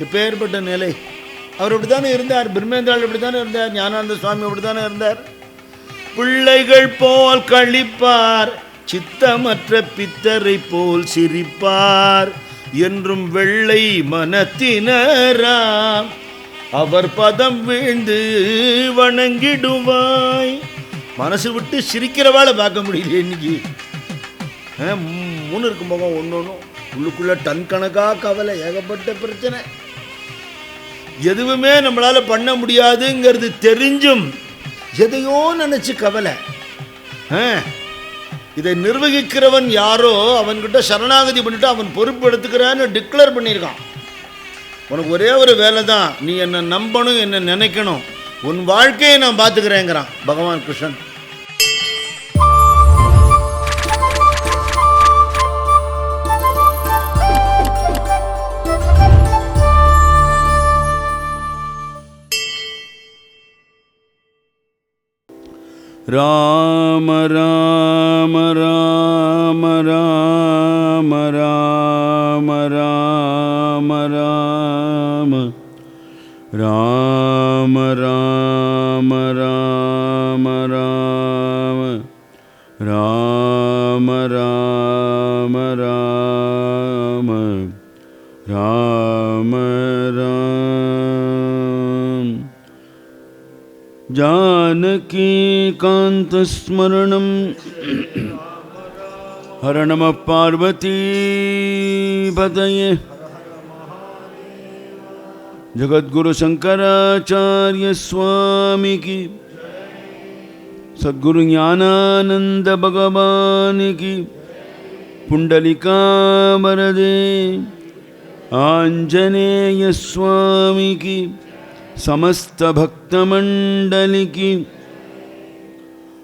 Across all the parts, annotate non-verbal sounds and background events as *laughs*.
எப்பேற்பட்ட நிலை. அவர் இப்படித்தானே இருந்தார் பிரம்மேந்திரால் இப்படித்தானே இருந்தார் ஞானானந்த சுவாமி இப்படி தானே இருந்தார். பிள்ளைகள் போல் கழிப்பார் சித்தமற்ற பித்தரை போல் சிரிப்பார் என்றும் வெள்ளை மனத்தினராம். அவர் பதம் வீழ்ந்து வணங்கிடுவாய். மனசு விட்டு சிரிக்கிறவாளை பார்க்க முடியல இன்னைக்கு. மூணு இருக்கும் போக ஒன்று ஒன்றும் உள்ளுக்குள்ள டன் கணக்காக கவலை ஏகப்பட்ட பிரச்சனை. எதுவுமே நம்மளால் பண்ண முடியாதுங்கிறது தெரிஞ்சும் எதையோ நினச்சி கவலை. ஆ, இதை நிர்வகிக்கிறவன் யாரோ அவன்கிட்ட சரணாகதி பண்ணிட்டு அவன் பொறுப்பு எடுத்துக்கிறான்னு டிக்ளேர் பண்ணியிருக்கான். உனக்கு ஒரே ஒரு வேலை தான் நீ என்னை நம்பணும் என்னை நினைக்கணும். உன் வாழ்க்கையை நான் பார்த்துக்கிறேங்கிறான் பகவான் கிருஷ்ணன். राम राम राम राम राम राम राम। राम राम राम राम। राम राम राम। राम राम जानकीकान्तस्मरणं हर नमः पार्वतीपतये जगद्गुरु शंकराचार्य स्वामी की सद्गुरु ज्ञानानंद भगवान की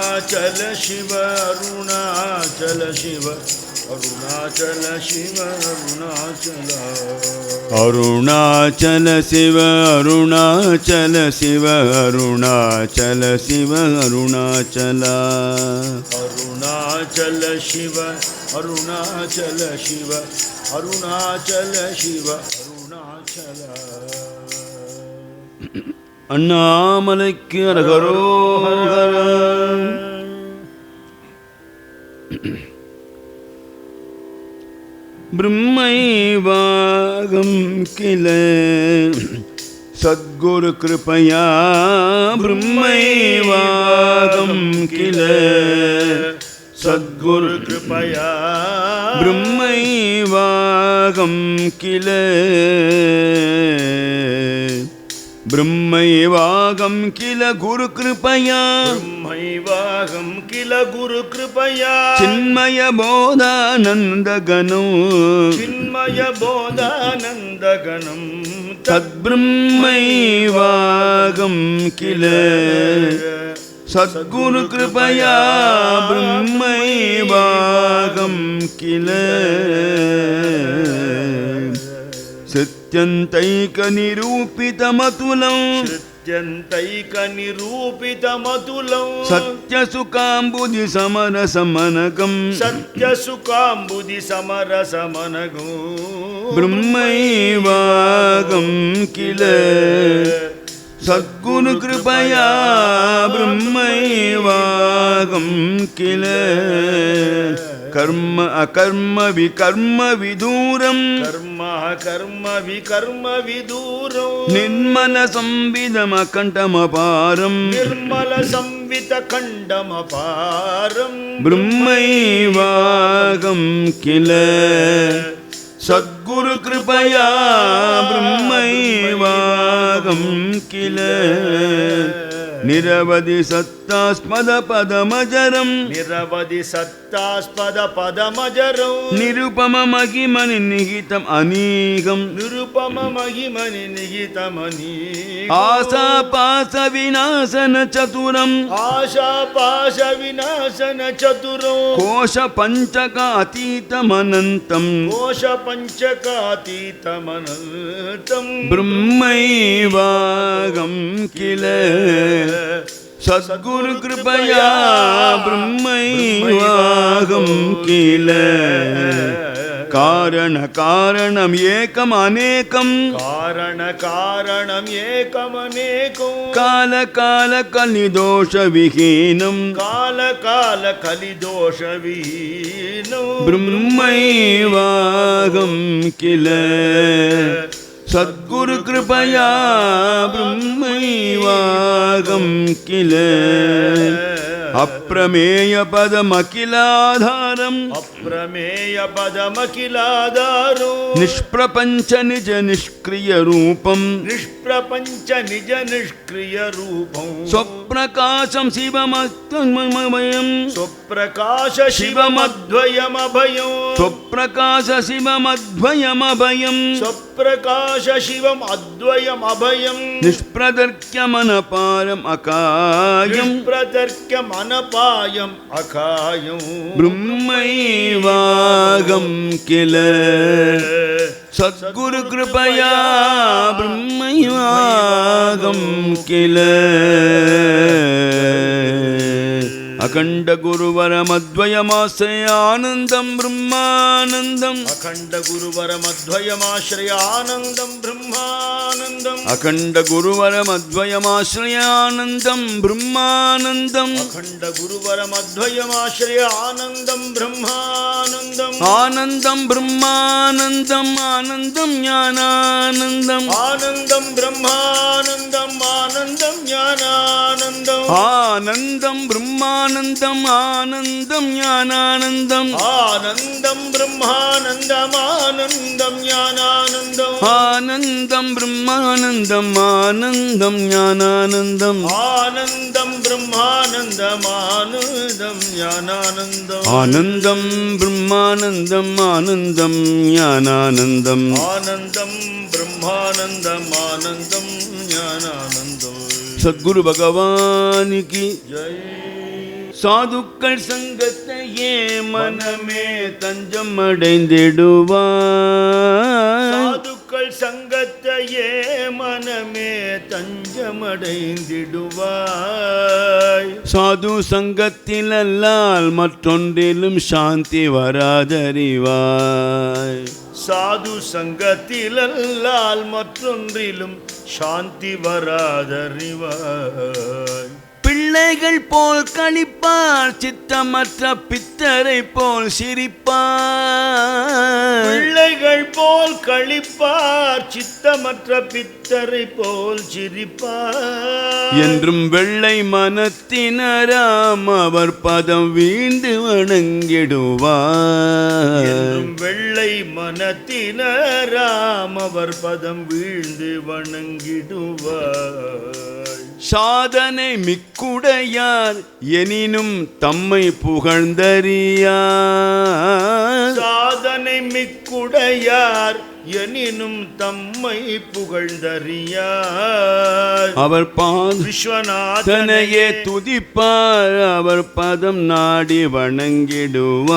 அருணாச்சல சிவ அருணாச்சல சிவ அருணாச்சல சிவ அருணாச்சல. அருணாச்சல சிவ அருணாச்சல சிவ அருணாச்சல சிவ அருணாச்சல. அருணாச்சல சிவ அருணாச்சல சிவ அருணாச்சல சிவ அருணாச்சல. அண்ணாமலைக்கு அரகரோ ஹரஹரா ब्रह्मैवाहं किल सद्गुरुकृपया ब्रह्मैवाहं किल सद्गुरुकृपया ब्रह्मैवाहं किल ब्रह्मैवाहं किल गुरुकृपया వైవాహం కిల గురు కృపయా చిన్మయ బోధానందగణం చిన్మయ బోధానందగణం తద్బ్రహ్మైవాగం కిల సద్గురు కృపయా బ్రహ్మైవాగం కిల సత్యంతైక నిరూపితమతులం సత్యంతైక నిరూపితమతులం సత్యసుకాంబుది సమర సమనకం సత్యసుకాంబుది సమర సమనగం బ్రహ్మైవాగం కిల. सद्गुण कृपया ब्रह्मैवागं किल कर्म अकर्म विकर्म विदूरम् कर्म कर्म विकर्म विदूरम् निर्मल संविदमकण्ठमपारम् निर्मल संवितकण्ठमपारम् ब्रह्मैवागं किल सद्गुरु कृपया ब्रह्मैवागम किल। நிரவதி சத்தாஸ்பத பதமஜரம் நிரவதி சத்தாஸ்பத பதமஜரம் நிருபம மகிமணி நிகிதம் அநீகம். நிருபம மகிமணி நிகிதம் அநீகம். ஆசா பாச விநாசன சதுரம். ஆசா பாச விநாசன சதுரம். கோஷ பஞ்சக அத்தீதமனந்தம் கோஷ பஞ்சக அத்தீதமனந்தம் பிரம்மைவாகம் கிள சத்குரு கிருபயா பிரம்மைவாகம் கீழ. காரண காரணம் ஏக்கம் அநேகம். காரண காரணம் ஏக்கம் அநேகம். கால கால கலிதோஷ விஹீனம். கால கால கலிதோஷ விஹீனம். பிரம்மைவாகம் கிள సద్గురు కృపయా బ్రహ్మైవాగం కిల అప్రమేయ अप्रमेय पदमखिलाधारम अप्रमेय पदमखिलाधारो निष्प्रपंच निज निष्क्रिय रूपम अप्रमेयपदमखिलाधारम् अप्रमेयपदमखिलाधारो निष्प्रपञ्चनिजनिष्क्रियरूपम् निष्प्रपञ्चनिजनिष्क्रियरूपम् स्वप्रकाशं शिवमत्ममयम् स्वप्रकाश शिवमद्वयमभयम् स्वप्रकाश शिवमद्वयमभयम् स्वप्रकाश शिवम अद्वयम अभयम निष्प्रदर्क्य मन पारम अकायम निष्प्रदर्क्यमनपारम् मन प्रदर्क्यमनपा மாயம் அகாயம் பிரம்மைவாகம் கிள. சத்குரு கிருபயா பிரம்மைவாகம் கிள. அகண்ட குருவரமத்வயமாசிரிய ஆனந்தம் பிரம்மானந்தம். அகண்ட குருவரமத்வயமாசிரிய ஆனந்தம் பிரம்மானந்தம். அகண்ட குருவரமத்வயமாசிரிய ஆனந்தம் பிரம்மானந்தம். அகண்ட குருவரமத்வயமாசிரிய ஆனந்தம் பிரம்மானந்தம். ஆனந்தம் பிரம்மானந்தம் ஆனந்தம் ஞானானந்தம். ஆனந்தம் பிரம்மானந்தம் ஆனந்தம் ஞானானந்தம். ஆனந்தம் பிரம்மானந்தம் ஆனந்தம் ஆனந்தம் ஞானானந்தம். ஆனந்தம் பிரம்மானந்தம் ஆனந்தம் ஞானானந்தம். ஆனந்தம் பிரம்மானந்தம் ஆனந்தம் ஞானானந்தம். ஆனந்தம் பிரம்மானந்தம் ஆனந்தம் ஞானானந்தம். ஆனந்தம் பிரம்மானந்தம் ஆனந்தம் ஞானானந்தம். ஆனந்தம் பிரம்மானந்தம் ஆனந்தம் ஞானானந்தம். சத்குரு பகவானுக்கு ஜெய் சாதுக்கள் சங்கத்தையே மனமே தஞ்சம் அடைந்திடுவார் சாதுக்கள் சங்கத்தையே மனமே தஞ்சமடைந்திடுவாய். சாது சங்கத்தில் அல்லால் மற்றொன்றிலும் சாந்தி வராதறிவாய். சாது சங்கத்திலல்லால் மற்றொன்றிலும் சாந்தி வராதறிவாய். பிள்ளைகள் போல் கழிப்பார் சித்தமற்ற பித்தரை போல் சிரிப்பார். பிள்ளைகள் போல் கழிப்பார் சித்தமற்ற பித்தரை போல் சிரிப்பார். என்றும் வெள்ளை மனத்தினராம் அவர் பதம் வீண்டு வணங்கிடுவார். என்றும் வெள்ளை மனத்தினராம் அவர் பதம் வீழ்ந்து வணங்கிடுவாய் சாதனை மிக்குடையார் எனினும் தம்மை புகழ்ந்தறியார். சாதனை மிக்குடையார் எனினும் தம்மை புகழ்ந்தறியார். அவர் பாதனையே விஸ்வநாதனையே துதிப்பார் அவர் பதம் நாடி வணங்கிடுவார்.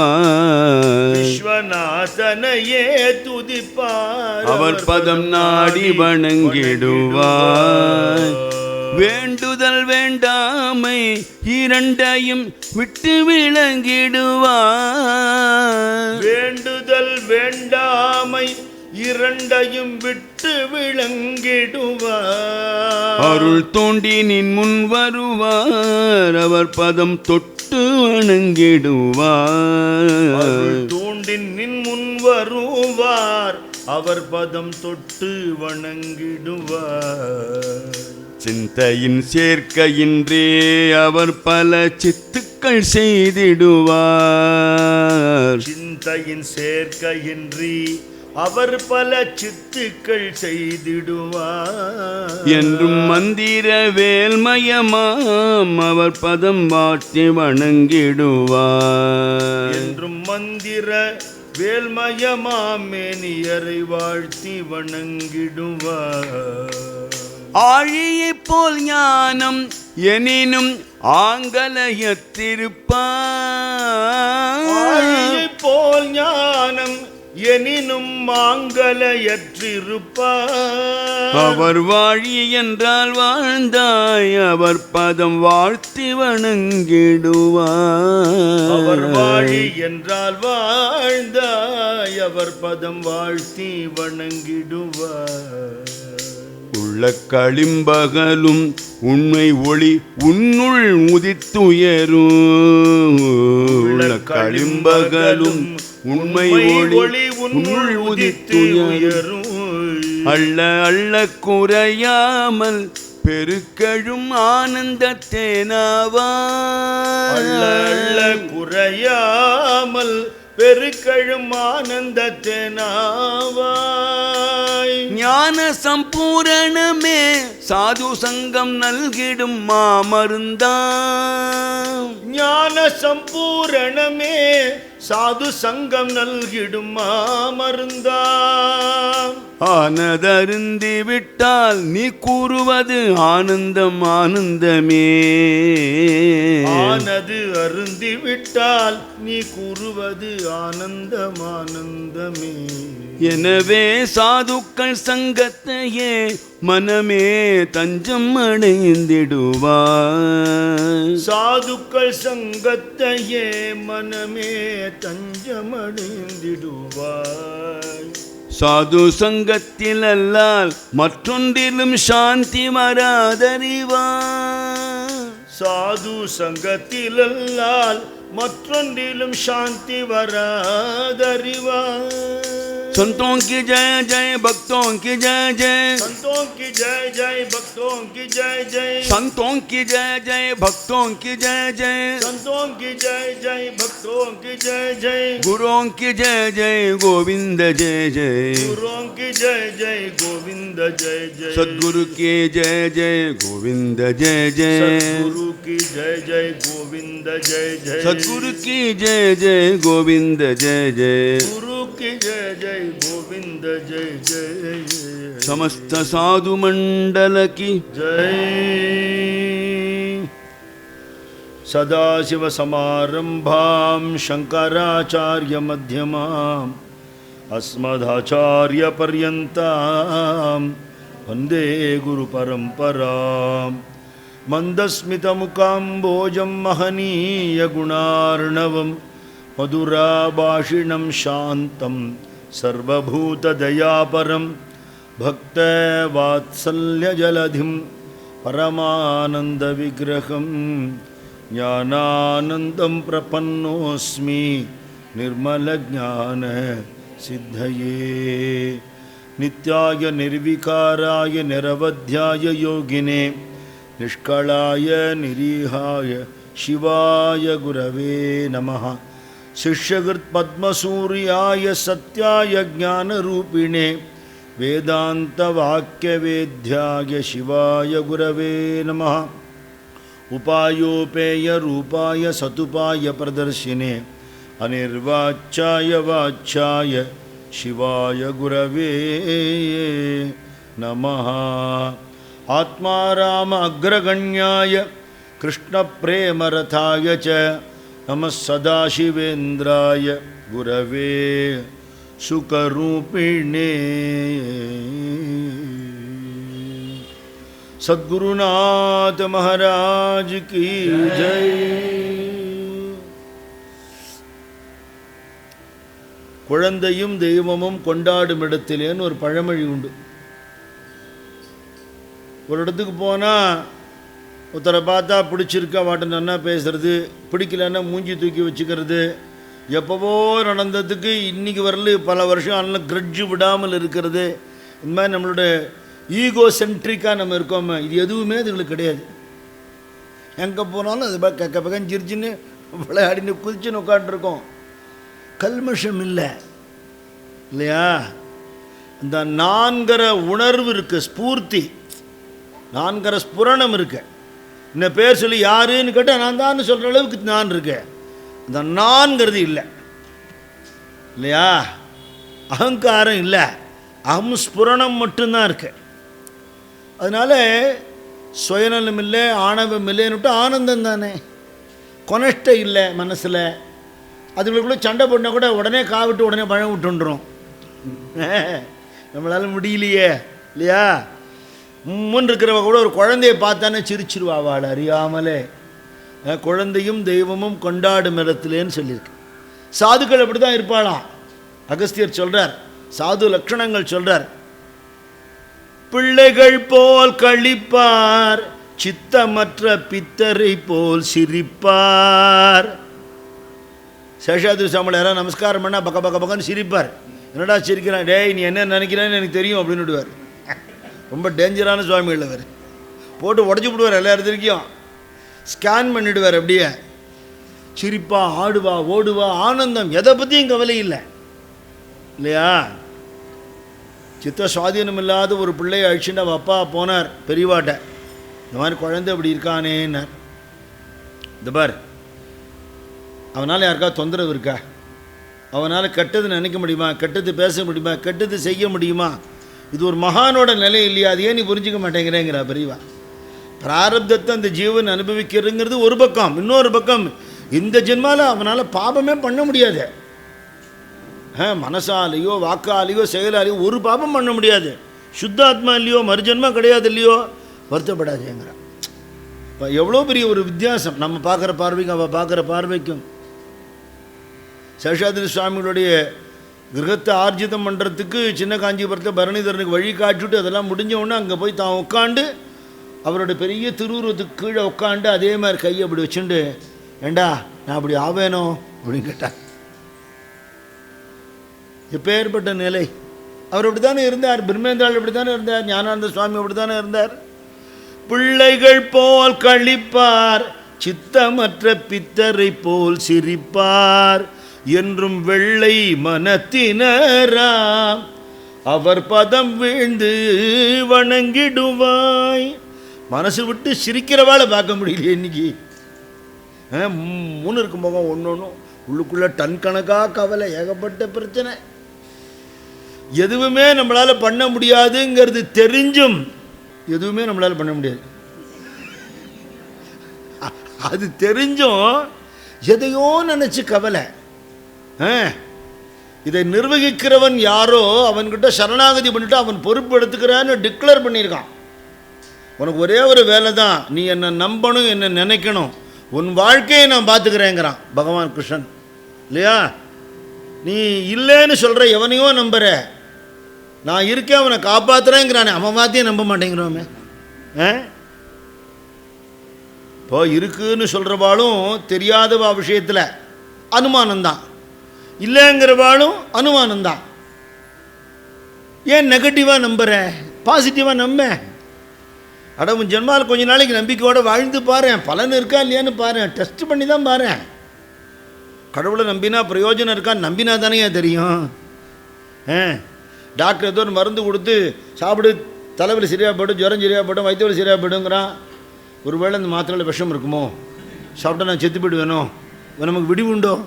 விஸ்வநாதனையே துதிப்பார் அவர் பதம் நாடி வணங்கிடுவார். வேண்டுதல் வேண்டாமை இரண்டையும் விட்டு விளங்கிடுவார். வேண்டுதல் வேண்டாமை இரண்டையும் விட்டு விளங்கிடுவார். அருள் தோண்டி நின் முன் வருவார். அவர் பதம் தொட்டு வணங்கிடுவார். தூண்டின் நின் முன் வருவார். அவர் பதம் தொட்டு வணங்கிடுவார். சிந்தையின் சேர்க்கையின்றே அவர் பல சித்துக்கள் செய்திடுவார். சிந்தையின் சேர்க்கையின்றி அவர் பல சித்துக்கள் செய்திடுவார். என்றும் மந்திர வேல்மயமாம் அவர் பதம் வாட்டி வணங்கிடுவார். என்றும் மந்திர வேல்மயமாமேனியரை வாழ்த்தி வணங்கிடுவார். ஆழியைப் போல் ஞானம் எனினும் ஆங்கலயத்திருப்பார் ஆழியைப் போல் ஞானம் எனினும் மாங்கலையற்றிருப்பார் அவர் வாழி என்றால் வாழ்ந்தாய் அவர் பதம் வாழ்த்தி வணங்கிடுவார் அவர் வாழி என்றால் வாழ்ந்தாய் அவர் பதம் வாழ்த்தி வணங்கிடுவார் உள்ள களிம்பகலும் உண்மை ஒளி உன்னுள் உதித்துயரும். உள்ள களிம்பகலும் உண்மை ஒளி உன்னுள் உதித்துயரும். அள்ள அள்ள குறையாமல் பெருக்கழும் ஆனந்த தேனாவா குறையாமல் பெருக்கழும் ஆனந்தத்தேனாவாய் ஞான சம்பூரணமே சாது சங்கம் நல்கிடும் மாமருந்தாம். ஞான சம்பூரணமே சாது சங்கம் நல்கிடும் மாமருந்தாம். ஆனதருந்தி விட்டால் நீ கூறுவது ஆனந்தம் ஆனந்தமே. ஆனது அருந்தி விட்டால் நீ கூறுவது ஆனந்தம் ஆனந்தமே எனவே சாதுக்கள் சங்கத்தையே மனமே தஞ்சம் அடைந்திடுவார். சாதுக்கள் சங்கத்தையே மனமே தஞ்சமடைந்திடுவாய் சாது சங்கத்தில் அல்லால் மற்றொன்றிலும் சாந்தி வராதறிவார். சாது சங்கத்திலல்லால் மற்றொன்றிலும் சாந்தி வராதறிவார் संतों की जय जय भक्तों की जय जय संतों की जय जय भक्तों की जय जय संतों की जय जय भक्तों की जय जय संतों की जय जय भक्तों की जय जय गुरुओं की जय जय गोविंद जय जय गुरुओं की जय जय गोविंद जय जय सद्गुरु की जय जय गोविंद जय जय सद्गुरु की जय जय गोविंद जय जय सद्गुरु की जय जय गोविंद जय जय। गुरु की जय जय गोविंद जय जय समस्त साधु मंडल की जय। सदाशिवसमारम्भां शङ्कराचार्यमध्यमाम् अस्मदाचार्यपर्यन्तां वंदे गुरुपरम्पराम् मन्दस्मितमुकाम्बोजं महनीयगुणार्णवं मधुराभाषिणं शान्तं सर्वभूतदयापरं भक्तवात्सल्यजलधिं परमानन्दविग्रहं ज्ञानानन्दं प्रपन्नोऽस्मि निर्मलज्ञानसिद्धये नित्याय निर्विकाराय निरवध्याय योगिने निष्कळाय निरीहाय शिवाय गुरवे नमः। शिष्यकृत्पद्मसूर्याय सत्याय ज्ञानरूपिणे वेदान्तवाक्यवेद्याय शिवाय गुरवे नमः। उपायोपेयरूपाय सतुपाय प्रदर्शिने अनिर्वाच्याय वाच्याय शिवाय गुरवे नमः आत्माराम अग्रगण्याय कृष्णप्रेमरथाय च नमः सदाशिवेन्द्राय गुरवे सुकरूपिणे सद्गुरुनाथ महाराज की जय குழந்தையும் தெய்வமும் கொண்டாடும் இடத்திலேன்னு ஒரு பழமொழி உண்டு ஒரு இடத்துக்கு போனால் ஒருத்தரை பார்த்தா பிடிச்சிருக்க வாட்ட நல்லா பேசுறது? பிடிக்கலன்னா மூஞ்சி தூக்கி வச்சுக்கிறது. எப்போவோ நடந்ததுக்கு இன்னைக்கு வரல பல வருஷம் ஆனால் கிரட்ஜு விடாமல் இருக்கிறது. இந்த மாதிரி நம்மளோட ஈகோ சென்ட்ரிக்காக நம்ம இருக்கோம் இது எதுவுமே இதுங்களுக்கு கிடையாது. எங்கே போனாலும் அது மாதிரி கக்க பக்கம் சிரிச்சுன்னு விளையாடின்னு குதிச்சுன்னு உட்காந்துருக்கோம் கல்மஷம் இல்லை. இல்லையா? இந்த நான்கிற உணர்வு இருக்குது ஸ்பூர்த்தி. நான்கிற ஸ்புரணம் இருக்கு. இந்த பேர் சொல்லி யாருன்னு கேட்டால் நான் தான் சொல்கிற அளவுக்கு நான் இருக்கேன். இந்த நான்கிறது இல்லை. இல்லையா? அகங்காரம் இல்லை. அகம் ஸ்புரணம் மட்டும்தான் இருக்கு. அதனால சுயநலம் இல்லை ஆணவம் இல்லைன்னுட்டு ஆனந்தம் தானே. கொனஷ்டம் இல்லை மனசில். அதுங்களுக்குள்ள சண்டை போட்டால் கூட உடனே காவிட்டு உடனே பழம் விட்டுன்றோம். *laughs* நம்மளால முடியலையே. இல்லையா? உம்முன்னு இருக்கிறவ கூட ஒரு குழந்தையை பார்த்தானே சிரிச்சிருவா அவள் அறியாமலே. குழந்தையும் தெய்வமும் கொண்டாடும் இடத்துலேன்னு சொல்லியிருக்கு. சாதுக்கள் அப்படி தான் இருப்பாளாம். அகஸ்தியர் சொல்றார் சாது லக்ஷணங்கள் சொல்கிறார் பிள்ளைகள் போல் கழிப்பார் சித்தமற்ற பித்தரை போல் சிரிப்பார். சேஷாதிரி சாமியில் யாராவது நமஸ்காரம் பண்ணால் பக்க பக்க பக்கன்னு சிரிப்பார். என்னடா சிரிக்கிறான்? டேய் நீ என்ன நினைக்கிறான்னு எனக்கு தெரியும் அப்படின்னு விடுவார். ரொம்ப டேஞ்சரான சுவாமி அவர் போட்டு உடச்சி விடுவார் எல்லா இடத்துலையும். ஸ்கேன் பண்ணிடுவார் அப்படியே. சிரிப்பா ஆடுவா ஓடுவா ஆனந்தம். எதை பற்றியும் கவலை இல்லை. இல்லையா? சித்த சுவாதீனம் இல்லாத ஒரு பிள்ளையை அழிச்சுட்டு அவள் அப்பா போனார் பெரியவாட்ட. இந்த மாதிரி குழந்தை இப்படி இருக்கானேன்னார். இந்த பார் அவனால் யாருக்காவது தொந்தரவு இருக்கா? அவனால் கெட்டது நினைக்க முடியுமா? கெட்டது பேச முடியுமா? கெட்டது செய்ய முடியுமா? இது ஒரு மகானோட நிலை இல்லையா? அது ஏன் நீ புரிஞ்சுக்க மாட்டேங்கிறேங்கிறா பெரியவா பிராரப்தத்தை அந்த ஜீவன் அனுபவிக்கிறதுங்கிறது ஒரு பக்கம் இன்னொரு பக்கம் இந்த ஜென்மால அவனால் பாபமே பண்ண முடியாது. மனசாலேயோ வாக்காலேயோ செயலாலேயோ ஒரு பாபம் பண்ண முடியாது. சுத்தாத்மா இல்லையோ மறுஜன்மா கிடையாது இல்லையோ வருத்தப்படாதேங்கிறான் இப்போ எவ்வளோ பெரிய ஒரு வித்தியாசம். நம்ம பார்க்குற பார்வைக்கும் அவள் பார்க்குற பார்வைக்கும். சேஷாதிரி சுவாமிகளுடைய கிரகத்தை ஆர்ஜிதம் பண்ணுறதுக்கு சின்ன காஞ்சிபுரத்தை பரணிதரனுக்கு வழி காட்டிவிட்டு அதெல்லாம் முடிஞ்சவுடனே அங்கே போய் தான் உட்காந்து அவரோட பெரிய திருவுருவத்துக்கு கீழே உட்காந்து அதே மாதிரி கையை அப்படி வச்சுண்டு ஏண்டா நான் அப்படி ஆவேனோ? அப்படின்னு கேட்டார் எப்பேற்பட்ட நிலை. அவர் அப்படி தானே இருந்தார் பிரம்மேந்திரால் அப்படி தானே இருந்தார் ஞானானந்த சுவாமி அப்படி தானே இருந்தார். பிள்ளைகள் போல் கழிப்பார் சித்தமற்ற பித்தரை போல் சிரிப்பார். என்றும் வெள்ளை மனத்தினராம் அவர் பதம் வீழ்ந்து வணங்கிடுவாய். மனசு விட்டு சிரிக்கிறவாளை பார்க்க முடியல இன்னைக்கு. மூணு இருக்கும் முகம் ஒன்று ஒன்றும் உள்ளுக்குள்ளே டன் கணக்காக கவலை ஏகப்பட்ட பிரச்சனை. எதுவுமே நம்மளால் பண்ண முடியாதுங்கிறது தெரிஞ்சும் எதுவுமே நம்மளால் பண்ண முடியாது. அ- அது தெரிஞ்சும் எதையோ நினச்சி கவலை. இதை நிர்வகிக்கிறவன் யாரோ அவன்கிட்ட சரணாகதி பண்ணிட்டு அவன் பொறுப்பு எடுத்துக்கிறான்னு டிக்ளேர் பண்ணியிருக்கான். உனக்கு ஒரே ஒரு வேலை தான் நீ என்னை நம்பணும் என்னை நினைக்கணும். உன் வாழ்க்கையை நான் பார்த்துக்கிறேங்கிறான் பகவான் கிருஷ்ணன். இல்லையா? நீ இல்லைன்னு சொல்கிற எவனையோ நம்புற. நான் இருக்கேன் அவனை காப்பாற்றுறேங்கிறானே அவன் வார்த்தையும் நம்ப மாட்டேங்கிறோமே. ஆ? இப்போ இருக்குன்னு சொல்கிறவாலும் தெரியாதவா விஷயத்தில்? அனுமானம்தான். இல்லைங்கிறவாளும் அனுமானம்தான். ஏன் நெகட்டிவாக நம்புற? பாசிட்டிவாக நம்ப. அடவும் ஜென்மாவில் கொஞ்ச நாளைக்கு நம்பிக்கையோட வாழ்ந்து பாரு. பலன் இருக்கா இல்லையான்னு பாரு. டெஸ்ட் பண்ணி தான் பாரு. கடவுளை நம்பினா பிரயோஜனம் இருக்கா? நம்பினா தானே தெரியும். ஆ. டாக்டர் ஏதோ ஒரு மருந்து கொடுத்து சாப்பிடு தலைவலி சரியாக போடும் ஜுரம் சரியாக போடும் வயிற்றுவலி சரியாக போயிடுங்கிறான் ஒருவேளை அந்த மாத்திரையில் விஷம் இருக்குமோ? சாப்பிட்டா நான் செத்து போயிடுவேனோ? வேணும் நமக்கு விடிவு உண்டோ?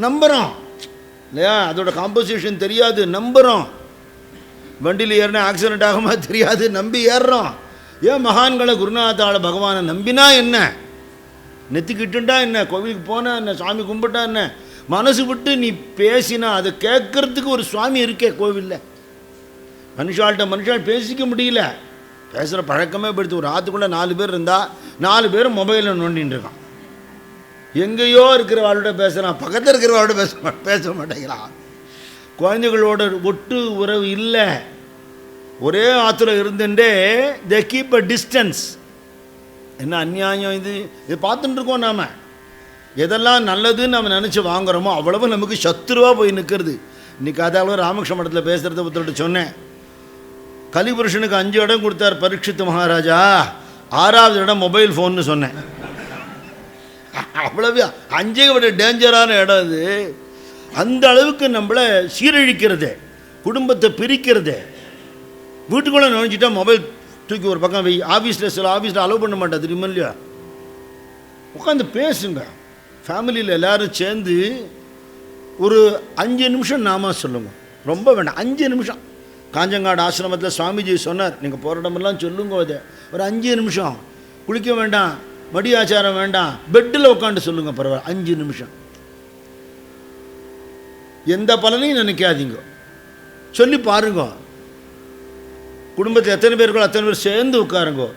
நம்புகிறோம் இல்லையா? அதோட காம்போசிஷன் தெரியாது நம்புகிறோம் வண்டியில் ஏறினா ஆக்சிடென்ட் ஆகுமா தெரியாது நம்பி ஏறுறோம். ஏன் மகான்களை குருநாத்தாள பகவானை நம்பினா என்ன? நெத்திக்கிட்டுண்டா என்ன? கோவிலுக்கு போனா என்ன? சாமி கும்பிட்டா என்ன? மனசு விட்டு நீ பேசினா அதை கேட்கறதுக்கு ஒரு சுவாமி இருக்கே கோவிலில். மனுஷாள்கிட்ட மனுஷால் பேசிக்க முடியல. பேசுகிற பழக்கமே படுத்து ஒரு ஆற்றுக்குள்ளே நாலு பேர் இருந்தால் நாலு பேரும் மொபைலில் நோண்டின்னு இருக்கான். எங்கேயோ இருக்கிறவாளோட பேசுகிறான் பக்கத்தில் இருக்கிறவாளோட பேச பேச மாட்டேங்கிறான். குழந்தைகளோட ஒட்டு உறவு இல்லை. ஒரே ஆற்றுல இருந்துட்டே தே கீப் அ டிஸ்டன்ஸ் என்ன அநியாயம் இது? இது பார்த்துட்டு இருக்கோம் நாம். எதெல்லாம் நல்லதுன்னு நம்ம நினச்சி வாங்குறோமோ அவ்வளவு நமக்கு சத்துருவாக போய் நிற்கிறது இன்றைக்கி அதாவது ராமகிருஷ்ண மடத்தில் பேசுகிறத ஒருத்தர்கிட்ட சொன்னேன். கலிபுருஷனுக்கு அஞ்சு இடம் கொடுத்தார் பரீட்சித்து மகாராஜா. ஆறாவது இடம் மொபைல் ஃபோன்னு சொன்னேன். அவ்வளவு அஞ்சே விட டேஞ்சரான இடம் அது. அந்த அளவுக்கு நம்மளை சீரழிக்கிறது குடும்பத்தை பிரிக்கிறது. வீட்டுக்குள்ளே நினைச்சிட்டா மொபைல் தூக்கி ஒரு பக்கம் வை. ஆஃபீஸில் சில ஆஃபீஸில் அலோவ் பண்ண மாட்டேன் தெரியுமா இல்லையா? உட்காந்து பேசுங்க. ஃபேமிலியில் எல்லாரும் சேர்ந்து ஒரு அஞ்சு நிமிஷம் நாம சொல்லுங்க. ரொம்ப வேண்டாம் அஞ்சு நிமிஷம். காஞ்சங்காடு ஆசிரமத்தில் சுவாமிஜி சொன்னார் நீங்கள் போகிற இடமெல்லாம் சொல்லுங்க அதை ஒரு அஞ்சு நிமிஷம். குளிக்க வேண்டாம். மடியாச்சாரம் வேண்டாம். பெட்டில் உட்காந்து சொல்லுங்க பரவாயில்ல. அஞ்சு நிமிஷம். எந்த பலனையும் நினைக்காதீங்க. சொல்லி பாருங்க. குடும்பத்தில் எத்தனை பேருக்கோ அத்தனை பேர் சேர்ந்து உட்காருங்க.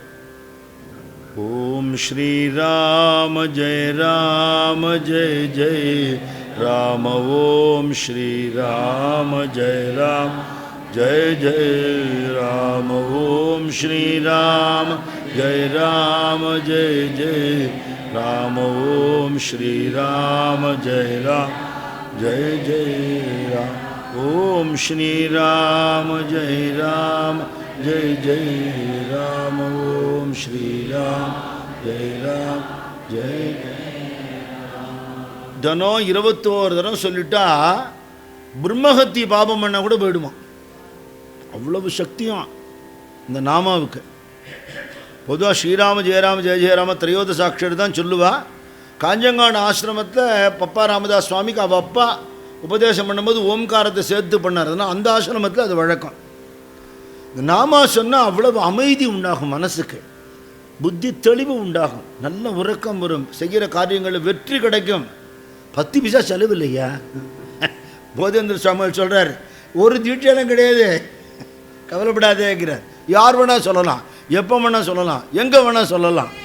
ஓம் ஸ்ரீராம ஜெய ராம ஜெய ஜெய. ராம ஓம் ஸ்ரீராம ஜெய ராம். ஜெய ஜெய ராம ஓம் ஸ்ரீராம जय राम ஜெய ஜெய राम ஓம் ஸ்ரீராம ஜெய ராம் ஜெய ஜெய ராம் ஓம் ஸ்ரீராம ஜெய ராம जय ஜெய ராம ஓம் ஸ்ரீராம் ஜெய ராம் जय தினம் இருபத்தோரு தரம் சொல்லிட்டா பிரம்மஹத்தி பாபம் பண்ணால் கூட போயிடுமா? அவ்வளவு சக்தியும் இந்த நாமாவுக்கு. பொதுவாக ஸ்ரீராம ஜெயராம ஜெய ஜெயராம திரையோதசாட்சர் தான் சொல்லுவா காஞ்சங்காடு ஆசிரமத்தில் பப்பா ராமதாஸ் சுவாமிக்கு அவள் அப்பா உபதேசம் பண்ணும்போது ஓம்காரத்தை சேர்த்து பண்ணார். அதனால் அந்த ஆசிரமத்தில் அது வழக்கம். இந்த நாமா சொன்னால் அவ்வளவு அமைதி உண்டாகும் மனசுக்கு. புத்தி தெளிவு உண்டாகும். நல்ல உறக்கம் வரும். செய்கிற காரியங்களில் வெற்றி கிடைக்கும். பத்து பைசா செலவு இல்லையா? போதேந்திர சுவாமிகள் சொல்கிறார் ஒரு தீட்சையெல்லாம் கிடையாது. கவலைப்படாதேங்கிறார். யார் வேணால் சொல்லலாம். எப்போ வேணால் சொல்லலாம். எங்கே வேணால் சொல்லலாம்.